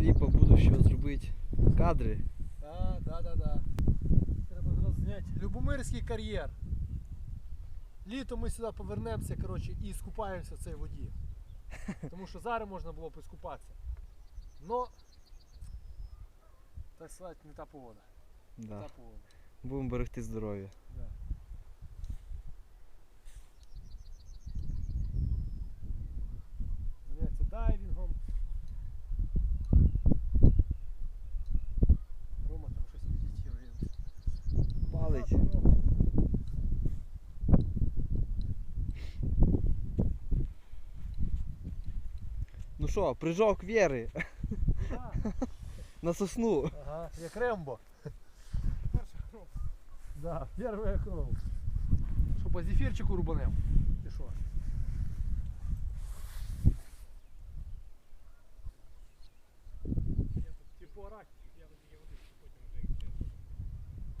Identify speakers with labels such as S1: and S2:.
S1: кліпа будущого зробити кадри.
S2: Так, да, да, да. Треба зараз зняти. Любомирський кар'єр. Літо ми сюди повернемося коротше, і скупаємося в цій воді. Тому що зараз можна було б і скупатися. Но, так сказати, не та погода. Не та погода.
S1: Будемо берегти здоров'я.
S2: Да.
S1: Ну що, прыжок віри
S2: Да.
S1: на сосну.
S2: Ага, як Рембо. Перша кров. Да, перша кров. Що по зефірчику рубанем?